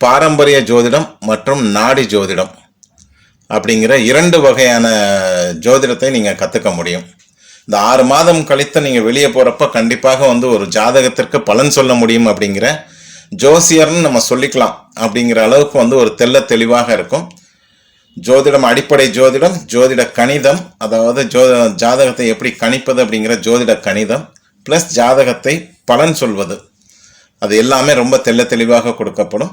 பாரம்பரிய ஜோதிடம் மற்றும் நாடி ஜோதிடம் அப்படிங்கிற இரண்டு வகையான ஜோதிடத்தை நீங்கள் கற்றுக்க முடியும். இந்த ஆறு மாதம் கழித்து நீங்கள் வெளியே போகிறப்ப கண்டிப்பாக வந்து ஒரு ஜாதகத்திற்கு பலன் சொல்ல முடியும் அப்படிங்கிற ஜோசியர்னு நம்ம சொல்லிக்கலாம் அப்படிங்கிற அளவுக்கு வந்து ஒரு தெள்ள தெளிவாக இருக்கும். ஜோதிடம் அடிப்படை ஜோதிடம் ஜோதிட கணிதம் அதாவது ஜோ ஜாதகத்தை எப்படி கணிப்பது அப்படிங்கிற ஜோதிட கணிதம் ப்ளஸ் ஜாதகத்தை பலன் சொல்வது. அது எல்லாமே ரொம்ப தெள்ள தெளிவாக கொடுக்கப்படும்.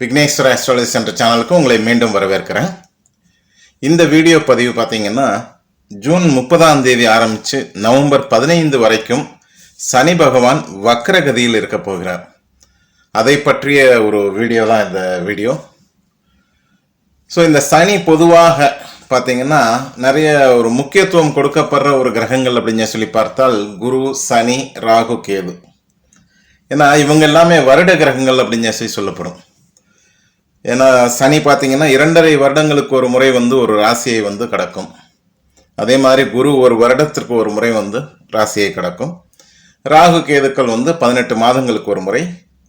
விக்னேஸ்வர ஆஸ்ட்ராலஜி சென்டர் சேனலுக்கு உங்களை மீண்டும் வரவேற்கிறேன். இந்த வீடியோ பதிவு பார்த்தீங்கன்னா ஜூன் முப்பதாம் தேதி ஆரம்பித்து நவம்பர் பதினைந்து வரைக்கும் சனி பகவான் வக்ரகதியில் இருக்க போகிறார். அதை பற்றிய ஒரு வீடியோ தான் இந்த வீடியோ ஸோ இந்த சனி பொதுவாக பார்த்தீங்கன்னா நிறைய ஒரு முக்கியத்துவம் கொடுக்கப்படுற ஒரு கிரகங்கள் அப்படின்னு சொல்லி பார்த்தால் குரு சனி ராகு கேது. ஏன்னா இவங்க எல்லாமே வருட கிரகங்கள் அப்படின்னு சொல்லி சொல்லப்படும். ஏன்னா சனி பார்த்தீங்கன்னா இரண்டரை வருடங்களுக்கு ஒரு முறை வந்து ஒரு ராசியை வந்து கடக்கும். அதே மாதிரி குரு ஒரு வருடத்திற்கு ஒரு முறை வந்து ராசியை கடக்கும். ராகு கேதுக்கள் வந்து பதினெட்டு மாதங்களுக்கு ஒரு முறை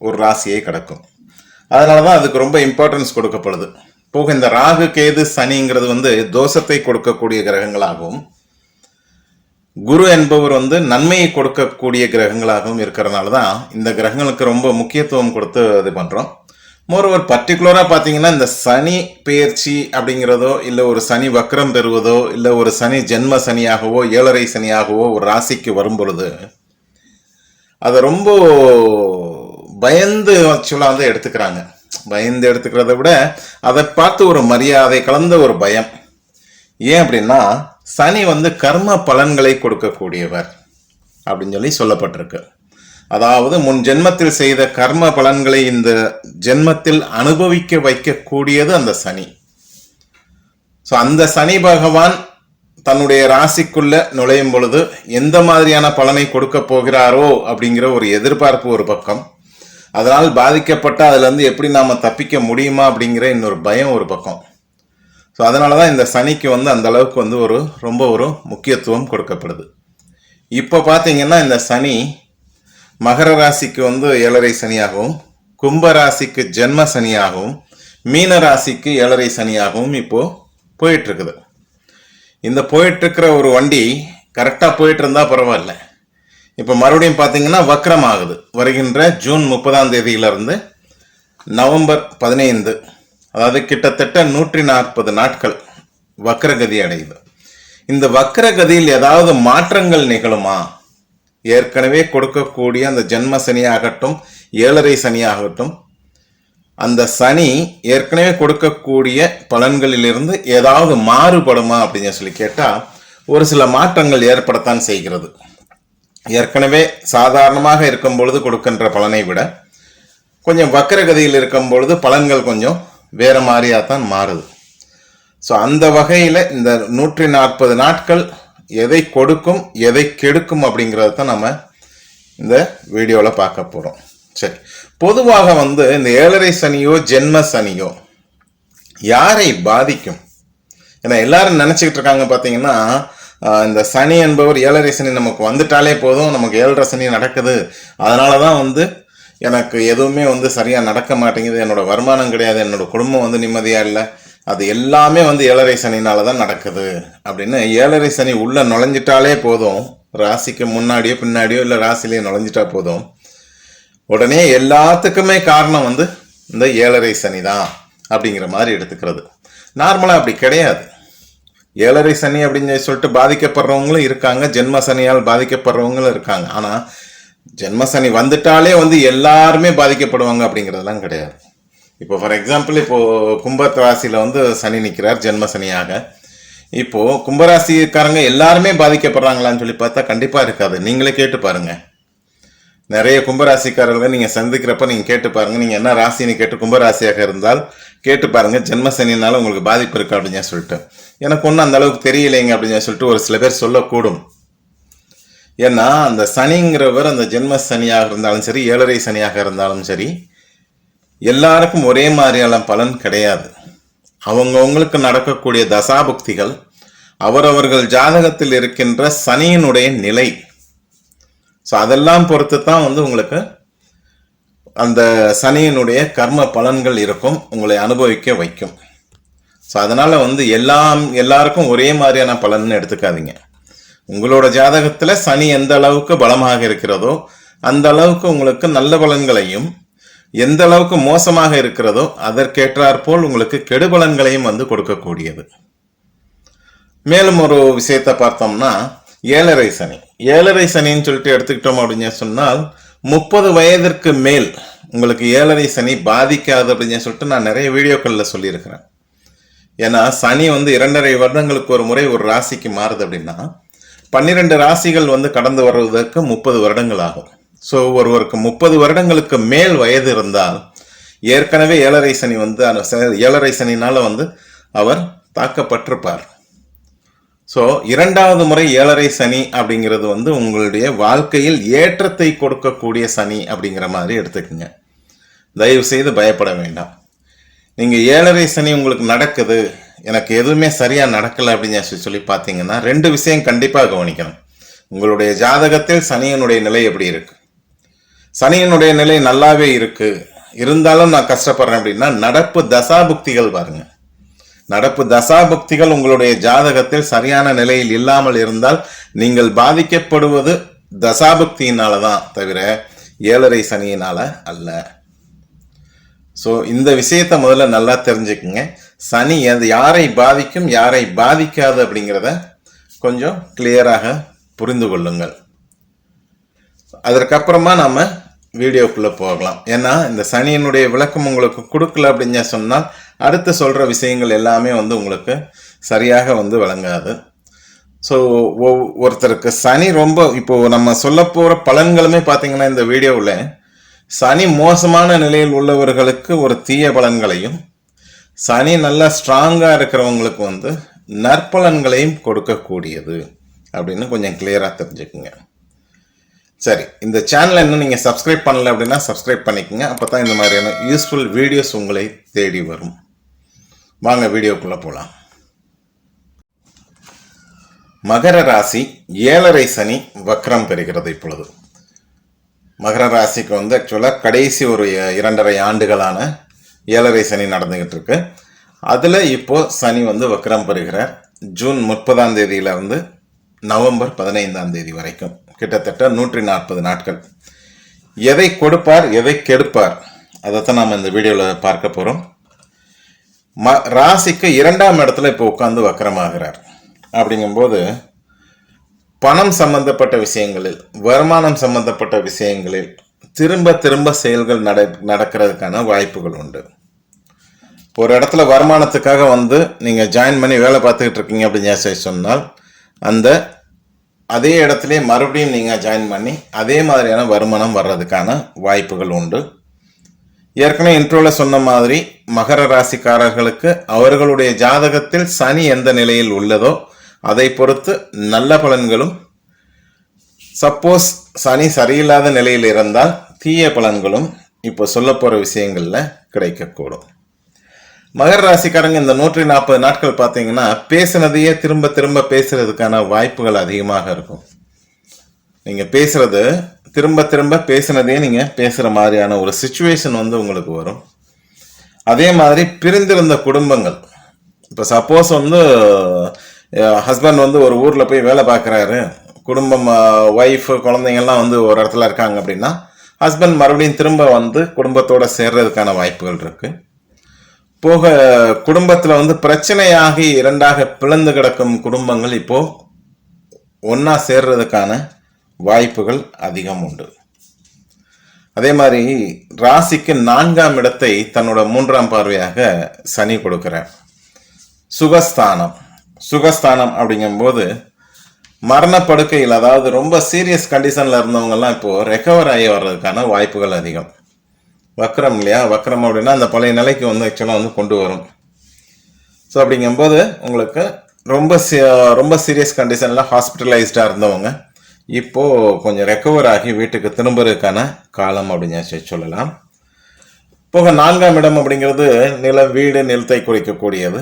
ஒரு ராசியை கடக்கும். அதனால தான் அதுக்கு ரொம்ப இம்பார்ட்டன்ஸ் கொடுக்கப்படுது. போக இந்த ராகு கேது சனிங்கிறது வந்து தோஷத்தை கொடுக்கக்கூடிய கிரகங்களாகவும் குரு என்பவர் வந்து நன்மையை கொடுக்கக்கூடிய கிரகங்களாகவும் இருக்கிறதுனால தான் இந்த கிரகங்களுக்கு ரொம்ப முக்கியத்துவம் கொடுத்து இது பண்ணுறோம் மோரோவர் பர்டிகுலராக பார்த்தீங்கன்னா இந்த சனி பெயர்ச்சி அப்படிங்கிறதோ இல்லை ஒரு சனி வக்ரம் பெறுவதோ இல்லை ஒரு சனி ஜென்ம சனியாகவோ ஏழரை சனியாகவோ ஒரு ராசிக்கு வரும் பொழுது அதை ரொம்ப பயந்து ஆக்சுவலாக வந்து எடுத்துக்கிறாங்க. பயந்து எடுத்துக்கிறத விட அதை பார்த்து ஒரு மரியாதை கலந்த ஒரு பயம். ஏன் அப்படின்னா சனி வந்து கர்ம பலன்களை கொடுக்கக்கூடியவர் அப்படின்னு சொல்லி சொல்லப்பட்டிருக்கு. அதாவது முன் ஜென்மத்தில் செய்த கர்ம பலன்களை இந்த ஜென்மத்தில் அனுபவிக்க வைக்கக்கூடியது அந்த சனி. ஸோ அந்த சனி பகவான் தன்னுடைய ராசிக்குள்ள நுழையும் பொழுது எந்த மாதிரியான பலனை கொடுக்க போகிறாரோ அப்படிங்கிற ஒரு எதிர்பார்ப்பு ஒரு பக்கம். அதனால் பாதிக்கப்பட்ட அதுலேருந்து எப்படி நாம் தப்பிக்க முடியுமா அப்படிங்கிற இன்னொரு பயம் ஒரு பக்கம். ஸோ அதனால தான் இந்த சனிக்கு வந்து அந்த அளவுக்கு வந்து ஒரு ரொம்ப ஒரு முக்கியத்துவம் கொடுக்கப்படுது. இப்போ பார்த்தீங்கன்னா இந்த சனி மகர ராசிக்கு வந்து ஏழரை சனியாகவும் கும்ப ராசிக்கு ஜென்ம சனியாகவும் மீன ராசிக்கு ஏழரை சனியாகவும் இப்போ போயிட்டு இருக்குது இந்த போயிட்டு இருக்கிற ஒரு வண்டி கரெக்டாக போயிட்டு இருந்தா பரவாயில்ல. இப்போ மறுபடியும் பார்த்தீங்கன்னா வக்ரம் ஆகுது வருகின்ற ஜூன் முப்பதாம் தேதியிலிருந்து நவம்பர் பதினைந்து அதாவது கிட்டத்தட்ட நூற்றி நாற்பது நாட்கள் வக்ரகதி அடையுது. இந்த வக்ரகதியில் ஏதாவது மாற்றங்கள் நிகழுமா? ஏற்கனவே கொடுக்கக்கூடிய அந்த ஜென்ம சனியாகட்டும் ஏழரை சனியாகட்டும் அந்த சனி ஏற்கனவே கொடுக்கக்கூடிய பலன்களிலிருந்து ஏதாவது மாறுபடுமா அப்படின்னு சொல்லி கேட்டால் ஒரு சில மாற்றங்கள் ஏற்படத்தான் செய்கிறது. ஏற்கனவே சாதாரணமாக இருக்கும் பொழுது கொடுக்கின்ற பலனை விட கொஞ்சம் வக்கரகதியில் இருக்கும் பொழுது பலன்கள் கொஞ்சம் வேறு மாதிரியாக தான் மாறுது. ஸோ அந்த வகையில் இந்த நூற்றி நாற்பது நாட்கள் எதை கொடுக்கும் எதை கெடுக்கும் அப்படிங்கிறத தான் நம்ம இந்த வீடியோவில் பார்க்க போகிறோம் சரி. பொதுவாக வந்து இந்த ஏழரை சனியோ ஜென்ம சனியோ யாரை பாதிக்கும்? ஏன்னா எல்லாரும் நினச்சிக்கிட்டு இருக்காங்க பார்த்தீங்கன்னா இந்த சனி என்பவர் ஏழரை சனி நமக்கு வந்துட்டாலே போதும் நமக்கு ஏழரை சனி நடக்குது. அதனால தான் வந்து எனக்கு எதுவுமே வந்து சரியாக நடக்க மாட்டேங்குது. என்னோட வருமானம் கிடையாது என்னோட குடும்பம் வந்து நிம்மதியாக இல்லை. அது எல்லாமே வந்து ஏழரை சனினால தான் நடக்குது அப்படின்னு ஏழரை சனி உள்ள நுழைஞ்சிட்டாலே போதும். ராசிக்கு முன்னாடியோ பின்னாடியோ இல்லை ராசிலேயே நுழைஞ்சிட்டா போதும். உடனே எல்லாத்துக்குமே காரணம் வந்து இந்த ஏழரை சனி தான் அப்படிங்கிற மாதிரி எடுத்துக்கிறது. நார்மலாக அப்படி கிடையாது. ஏழரை சனி அப்படின்னு சொல்லிட்டு பாதிக்கப்படுறவங்களும் இருக்காங்க. ஜென்ம சனியால் பாதிக்கப்படுறவங்களும் இருக்காங்க. ஆனால் ஜென்ம சனி வந்துட்டாலே வந்து எல்லாருமே பாதிக்கப்படுவாங்க அப்படிங்கிறதெல்லாம் கிடையாது. இப்போ ஃபார் எக்ஸாம்பிள் இப்போது கும்பத் ராசியில் வந்து சனி நிற்கிறார் ஜென்ம சனியாக. இப்போது கும்பராசிக்காரங்க எல்லாருமே பாதிக்கப்படுறாங்களான்னு சொல்லி பார்த்தா கண்டிப்பாக இருக்காது. நீங்களே கேட்டு பாருங்கள் நிறைய கும்பராசிக்காரர்களை நீங்கள் சந்திக்கிறப்ப நீங்கள் கேட்டு பாருங்கள் நீங்கள் என்ன ராசின்னு கேட்டு கும்பராசியாக இருந்தால் கேட்டு பாருங்கள் ஜென்ம சனினால உங்களுக்கு பாதிப்பு இருக்கா அப்படின்னு சொல்லிட்டு. எனக்கு ஒன்றும் அந்த அளவுக்கு தெரியலைங்க அப்படின்னு சொல்லிட்டு ஒரு சில பேர் சொல்லக்கூடும். ஏன்னா அந்த சனிங்கிறவர் அந்த ஜென்ம சனியாக இருந்தாலும் சரி ஏழரை சனியாக இருந்தாலும் சரி எல்லாருக்கும் ஒரே மாதிரியான பலன் கிடையாது. அவங்கவுங்களுக்கு நடக்கக்கூடிய தசாபுக்திகள் அவரவர்கள் ஜாதகத்தில் இருக்கின்ற சனியினுடைய நிலை. ஸோ அதெல்லாம் பொறுத்து தான் வந்து உங்களுக்கு அந்த சனியினுடைய கர்ம பலன்கள் இருக்கும் உங்களை அனுபவிக்க வைக்கும். ஸோ அதனால் வந்து எல்லாம் எல்லாருக்கும் ஒரே மாதிரியான பலன்னு எடுத்துக்காதீங்க. உங்களோட ஜாதகத்தில் சனி எந்த அளவுக்கு பலமாக இருக்கிறதோ அந்த அளவுக்கு உங்களுக்கு நல்ல பலன்களையும் எந்த அளவுக்கு மோசமாக இருக்கிறதோ அதற்கேற்றாற்போல் உங்களுக்கு கெடுபலன்களையும் வந்து கொடுக்கக்கூடியது. மேலும் ஒரு விஷயத்தை பார்த்தோம்னா ஏழரை சனி. ஏழரை சனின்னு சொல்லிட்டு எடுத்துக்கிட்டோம் அப்படின்னு சொன்னால் முப்பது வயதிற்கு மேல் உங்களுக்கு ஏழரை சனி பாதிக்காது அப்படின்னு சொல்லிட்டு நான் நிறைய வீடியோக்களில் சொல்லியிருக்கிறேன். ஏன்னா சனி வந்து இரண்டரை வருடங்களுக்கு ஒரு முறை ஒரு ராசிக்கு மாறுது அப்படின்னா பன்னிரெண்டு ராசிகள் வந்து கடந்து வருவதற்கு முப்பது வருடங்கள் ஆகும். ஸோ ஒருவருக்கு முப்பது வருடங்களுக்கு மேல் வயது இருந்தால் ஏற்கனவே ஏழரை சனி வந்து அந்த ச- ஏழரை சனினால் வந்து அவர் தாக்கப்பட்டிருப்பார். ஸோ இரண்டாவது முறை ஏழரை சனி அப்படிங்கிறது வந்து உங்களுடைய வாழ்க்கையில் ஏற்றத்தை கொடுக்கக்கூடிய சனி அப்படிங்கிற மாதிரி எடுத்துக்கோங்க. தயவு செய்து பயப்பட வேண்டாம். நீங்கள் ஏழரை சனி உங்களுக்கு நடக்குது எனக்கு எதுவுமே சரியாக நடக்கலை அப்படின்னு சொல்லி சொல்லி பார்த்தீங்கன்னா ரெண்டு விஷயம் கண்டிப்பாக கவனிக்கணும். உங்களுடைய ஜாதகத்தில் சனியினுடைய நிலை எப்படி இருக்குது சனியினுடைய நிலை நல்லாவே இருக்கு. இருந்தாலும் நான் கஷ்டப்படுறேன் அப்படின்னா நடப்பு தசாபுக்திகள் பாருங்க. நடப்பு தசாபுக்திகள் உங்களுடைய ஜாதகத்தில் சரியான நிலையில் இல்லாமல் இருந்தால் நீங்கள் பாதிக்கப்படுவது தசாபுக்தியினால தான் தவிர ஏழரை சனியினால அல்ல. ஸோ இந்த விஷயத்த முதல்ல நல்லா தெரிஞ்சுக்குங்க. சனி அது யாரை பாதிக்கும் யாரை பாதிக்காது அப்படிங்கிறத கொஞ்சம் கிளியராக புரிந்து கொள்ளுங்கள். அதற்கப்புறமா நாம் வீடியோக்குள்ளே போகலாம். ஏன்னா இந்த சனியினுடைய விளக்கம் உங்களுக்கு கொடுக்கல அப்படின்னு சொன்னால் அடுத்து சொல்கிற விஷயங்கள் எல்லாமே வந்து உங்களுக்கு சரியாக வந்து விளங்காது. ஸோ ஒருத்தருக்கு சனி ரொம்ப இப்போ நம்ம சொல்ல போகிற பலன்களுமே பார்த்தீங்கன்னா இந்த வீடியோவில் சனி மோசமான நிலையில் உள்ளவர்களுக்கு ஒரு தீய பலன்களையும் சனி நல்லா ஸ்ட்ராங்காக இருக்கிறவங்களுக்கு வந்து நற்பலன்களையும் கொடுக்கக்கூடியது அப்படின்னு கொஞ்சம் கிளியராக தெரிஞ்சுக்குங்க. சரி இந்த சேனலை இன்னும் நீங்கள் சப்ஸ்கிரைப் பண்ணல அப்படின்னா சப்ஸ்கிரைப் பண்ணிக்கோங்க. அப்போ தான் இந்த மாதிரியான யூஸ்ஃபுல் வீடியோஸ் உங்களை தேடி வரும். வாங்க வீடியோக்குள்ளே போகலாம் மகர ராசி ஏழரை சனி வக்ரம் பெறுகிறது இப்பொழுது. மகர ராசிக்கு வந்து ஆக்சுவலாக கடைசி ஒரு இரண்டரை ஆண்டுகளான ஏழரை சனி நடந்துக்கிட்டு இருக்கு. அதில் இப்போது சனி வந்து வக்ரம் பெறுகிறார். ஜூன் முப்பதாம் தேதியில நவம்பர் பதினைந்தாம் தேதி வரைக்கும். கிட்டத்தட்ட நூற்றி நாற்பது நாட்கள். எதை கொடுப்பார் எதை கெடுப்பார் அதைத்தான் நாம் இந்த வீடியோவில் பார்க்க போகிறோம் ம ராசிக்கு இரண்டாம் இடத்துல இப்போ உட்காந்து வக்கரமாகிறார். அப்படிங்கும்போது பணம் சம்பந்தப்பட்ட விஷயங்களில் வருமானம் சம்பந்தப்பட்ட விஷயங்களில் திரும்ப திரும்ப செயல்கள் நட நடக்கிறதுக்கான வாய்ப்புகள் உண்டு. ஒரு இடத்துல வருமானத்துக்காக வந்து நீங்கள் ஜாயின் பண்ணி வேலை பார்த்துக்கிட்டு இருக்கீங்க அப்படின்னு சொன்னால் அந்த அதே இடத்துல மறுபடியும் நீங்கள் ஜாயின் பண்ணி அதே மாதிரியான வருமானம் வர்றதுக்கான வாய்ப்புகள் உண்டு. ஏற்கனவே இன்ட்ரோவில் சொன்ன மாதிரி மகர ராசிக்காரர்களுக்கு அவர்களுடைய ஜாதகத்தில் சனி எந்த நிலையில் உள்ளதோ அதை பொறுத்து நல்ல பலன்களும் சப்போஸ் சனி சரியில்லாத நிலையில் இருந்தால் தீய பலன்களும் இப்போ சொல்ல போகிற விஷயங்களில் கிடைக்கக்கூடும். மகர ராசிக்காரங்க இந்த நூற்றி நாற்பது நாட்கள் பார்த்தீங்கன்னா பேசுனதையே திரும்ப திரும்ப பேசுறதுக்கான வாய்ப்புகள் அதிகமாக இருக்கும். நீங்கள் பேசுறது திரும்ப திரும்ப பேசுனதையே நீங்கள் பேசுகிற மாதிரியான ஒரு சுச்சுவேஷன் வந்து உங்களுக்கு வரும். அதே மாதிரி பிரிந்திருந்த குடும்பங்கள். இப்போ சப்போஸ் வந்து ஹஸ்பண்ட் வந்து ஒரு ஊரில் போய் வேலை பார்க்குறாரு. குடும்பம் ஒய்ஃப் குழந்தைங்கள்லாம் வந்து ஒரு இடத்துல இருக்காங்க அப்படின்னா ஹஸ்பண்ட் மறுபடியும் திரும்ப வந்து குடும்பத்தோடு சேர்றதுக்கான வாய்ப்புகள் இருக்குது போக குடும்பத்தில் வந்து பிரச்சனையாகி இரண்டாக பிளந்து கிடக்கும் குடும்பங்கள் இப்போ ஒன்றா சேர்றதுக்கான வாய்ப்புகள் அதிகம் உண்டு. அதே மாதிரி ராசிக்கு நான்காம் இடத்தை தன்னோட மூன்றாம் பார்வையாக சனி கொடுக்கிறார். சுகஸ்தானம். சுகஸ்தானம் அப்படிங்கும்போது மரணப்படுக்கையில் அதாவது ரொம்ப சீரியஸ் கண்டிஷனில் இருந்தவங்கெல்லாம் இப்போது ரெக்கவர் ஆகி வர்றதுக்கான வாய்ப்புகள் அதிகம். வக்ரம் இல்லையா? வக்ரம் அப்படின்னா அந்த பழைய நிலைக்கு வந்து ஆக்சுவலாக வந்து கொண்டு வரும். ஸோ அப்படிங்கும்போது உங்களுக்கு ரொம்ப ரொம்ப சீரியஸ் கண்டிஷனில் ஹாஸ்பிட்டலைஸ்டாக இருந்தவங்க இப்போது கொஞ்சம் ரெக்கவர் ஆகி வீட்டுக்கு திரும்புறதுக்கான காலம் அப்படின்னு சொல்லலாம். போக நான்காம் இடம் அப்படிங்கிறது நில வீடு நிலத்தை குறிக்கக்கூடியது.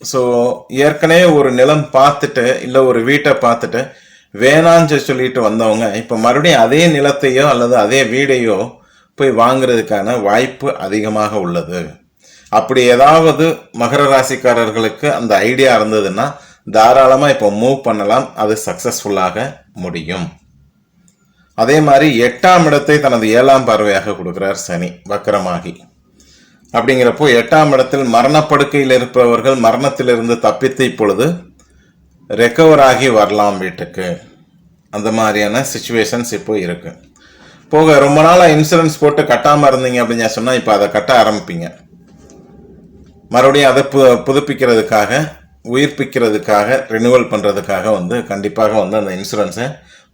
ஸோ ஏற்கனவே ஒரு நிலம் பார்த்துட்டு இல்லை ஒரு வீட்டை பார்த்துட்டு வேணான்னு சொல்லிட்டு வந்தவங்க இப்போ மறுபடியும் அதே நிலத்தையோ அல்லது அதே வீடையோ போய் வாங்குறதுக்கான வாய்ப்பு அதிகமாக உள்ளது. அப்படி ஏதாவது மகர ராசிக்காரர்களுக்கு அந்த ஐடியா இருந்ததுன்னா தாராளமாக இப்போ மூவ் பண்ணலாம். அது சக்ஸஸ்ஃபுல்லாக முடியும். அதே மாதிரி எட்டாம் இடத்தை தனது ஏழாம் பார்வையாக கொடுக்கிறார் சனி வக்கரமாகி. அப்படிங்கிறப்போ எட்டாம் இடத்தில் மரணப்படுக்கையில் இருப்பவர்கள் மரணத்திலிருந்து தப்பித்து இப்பொழுது ரெக்கவர் ஆகி வரலாம் வீட்டுக்கு. அந்த மாதிரியான சுச்சுவேஷன்ஸ் இப்போ இருக்குது போக ரொம்ப நாளாக இன்சூரன்ஸ் போட்டு கட்டாமல் இருந்தீங்க அப்படின்னு சொன்னால் இப்போ அதை கட்ட ஆரம்பிப்பீங்க. மறுபடியும் அதை பு புதுப்பிக்கிறதுக்காக உயிர்ப்பிக்கிறதுக்காக ரினுவல் பண்ணுறதுக்காக வந்து கண்டிப்பாக வந்து அந்த இன்சூரன்ஸை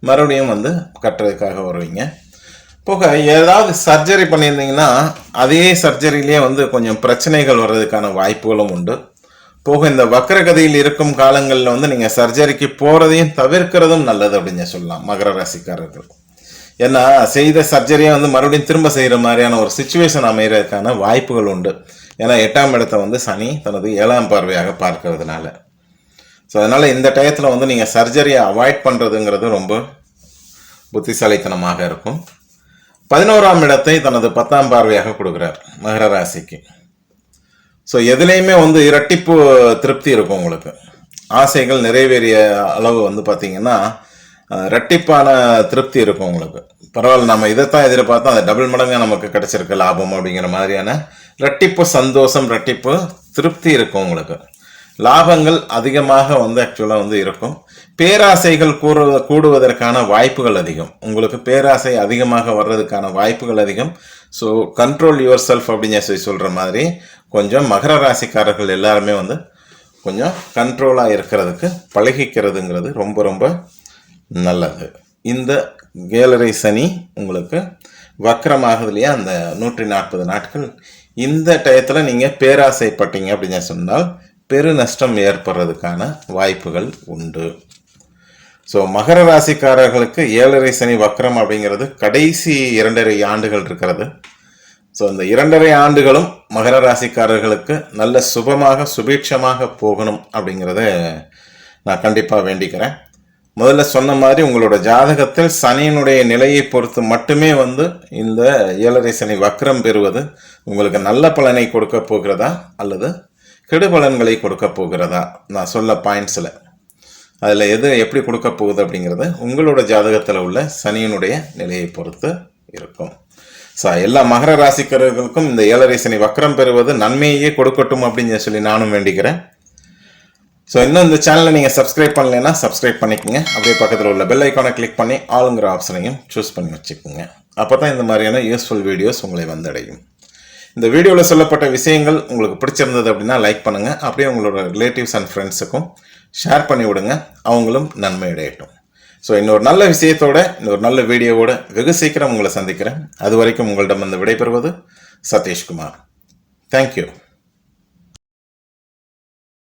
மறுபடியும் வந்து கட்டுறதுக்காக வருவீங்க. போக ஏதாவது சர்ஜரி பண்ணியிருந்தீங்கன்னா அதே சர்ஜரியிலே வந்து கொஞ்சம் பிரச்சனைகள் வர்றதுக்கான வாய்ப்புகளும் உண்டு. போக இந்த வக்கரகதியில் இருக்கும் காலங்களில் வந்து நீங்கள் சர்ஜரிக்கு போகிறதையும் தவிர்க்கிறதும் நல்லது அப்படின்னு சொல்லலாம் மகர ராசிக்காரர்களுக்கு ஏன்னா செய்த சர்ஜரியை வந்து மறுபடியும் திரும்ப செய்கிற மாதிரியான ஒரு சுச்சுவேஷன் அமைகிறதுக்கான வாய்ப்புகள் உண்டு. ஏன்னா எட்டாம் இடத்தை வந்து சனி தனது ஏழாம் பார்வையாக பார்க்கறதுனால. ஸோ அதனால் இந்த டயத்தில் வந்து நீங்கள் சர்ஜரியை அவாய்ட் பண்ணுறதுங்கிறது ரொம்ப புத்திசாலித்தனமாக இருக்கும். பதினோராம் இடத்தை தனது பத்தாம் பார்வையாக கொடுக்குறார் மகர ராசிக்கு. ஸோ எதுலேயுமே வந்து இரட்டிப்பு திருப்தி இருக்கும் உங்களுக்கு. ஆசைகள் நிறைவேறிய அளவு வந்து பார்த்திங்கன்னா ரெட்டிப்பான திருப்தி இருக்கும் உங்களுக்கு. பரவாயில்ல நம்ம இதைத்தான் எதிர்பார்த்தோம் அது டபுள் மடங்காக நமக்கு கிடைச்சிருக்கு லாபம் அப்படிங்கிற மாதிரியான ரெட்டிப்பு சந்தோஷம் ரெட்டிப்பு திருப்தி இருக்கும் உங்களுக்கு. லாபங்கள் அதிகமாக வந்து ஆக்சுவலாக வந்து இருக்கும். பேராசைகள் கூறு கூடுவதற்கான வாய்ப்புகள் அதிகம். உங்களுக்கு பேராசை அதிகமாக வர்றதுக்கான வாய்ப்புகள் அதிகம். ஸோ கண்ட்ரோல் யுவர் செல்ஃப் அப்படின்னு சொல்லி சொல்கிற மாதிரி கொஞ்சம் மகர ராசிக்காரர்கள் எல்லாருமே வந்து கொஞ்சம் கண்ட்ரோலாக இருக்கிறதுக்கு பழகிக்கிறதுங்கிறது ரொம்ப ரொம்ப நல்லது. இந்த கேலரை சனி உங்களுக்கு வக்கரமாகுது இல்லையா அந்த நூற்றி நாற்பது நாட்கள். இந்த டயத்தில் நீங்கள் பேராசைப்பட்டீங்க அப்படின்னு சொன்னால் பெரு நஷ்டம் ஏற்படுறதுக்கான வாய்ப்புகள் உண்டு. ஸோ மகர ராசிக்காரர்களுக்கு ஏழரை சனி வக்ரம் அப்படிங்கிறது கடைசி இரண்டரை ஆண்டுகள் இருக்கிறது. ஸோ இந்த இரண்டரை ஆண்டுகளும் மகர ராசிக்காரர்களுக்கு நல்ல சுபமாக சுபீட்சமாக போகணும் அப்படிங்கிறத நான் கண்டிப்பாக வேண்டிக்கிறேன். முதல்ல சொன்ன மாதிரி உங்களோட ஜாதகத்தில் சனியினுடைய நிலையை பொறுத்து மட்டுமே வந்து இந்த ஏழரை சனி வக்ரம் பெறுவது உங்களுக்கு நல்ல பலனை கொடுக்க போகிறதா? அல்லது கெடு பலன்களை கொடுக்க போகிறதா? நான் சொல்ல பாயிண்ட்ஸில் அதில் எது எப்படி கொடுக்க போகுது அப்படிங்கிறது உங்களோட ஜாதகத்தில் உள்ள சனியினுடைய நிலையை பொறுத்து இருக்கும். ஸோ எல்லா மகர ராசிக்காரர்களுக்கும் இந்த ஏழரை சனி வக்ரம் பெறுவது நன்மையே கொடுக்கட்டும் அப்படின்னு சொல்லி நானும் வேண்டிக்கிறேன். ஸோ இன்னும் இந்த சேனலை நீங்கள் சப்ஸ்கிரைப் பண்ணலைன்னா சப்ஸ்கிரைப் பண்ணிக்கோங்க. அப்படியே பக்கத்தில் உள்ள பெல் ஐக்கானை கிளிக் பண்ணி ஆளுங்கிற ஆப்ஷனையும் சூஸ் பண்ணி வச்சுக்கோங்க. அப்போ தான் இந்த மாதிரியான யூஸ்ஃபுல் வீடியோஸ் உங்களை வந்தடையும். இந்த வீடியோவில் சொல்லப்பட்ட விஷயங்கள் உங்களுக்கு பிடிச்சிருந்தது அப்படின்னா லைக் பண்ணுங்கள் அப்படியே உங்களோட ரிலேட்டிவ்ஸ் அண்ட் ஃப்ரெண்ட்ஸுக்கும் ஷேர் பண்ணி விடுங்க. அவங்களும் நன்மை அடையட்டும். ஸோ இன்னொரு நல்ல விஷயத்தோட இன்னொரு நல்ல வீடியோவோட வெகு சீக்கிரம் உங்களை சந்திக்கிறேன். அது வரைக்கும் உங்களிடம் வந்து விடைபெறுவது சதீஷ்குமார். தேங்க்யூ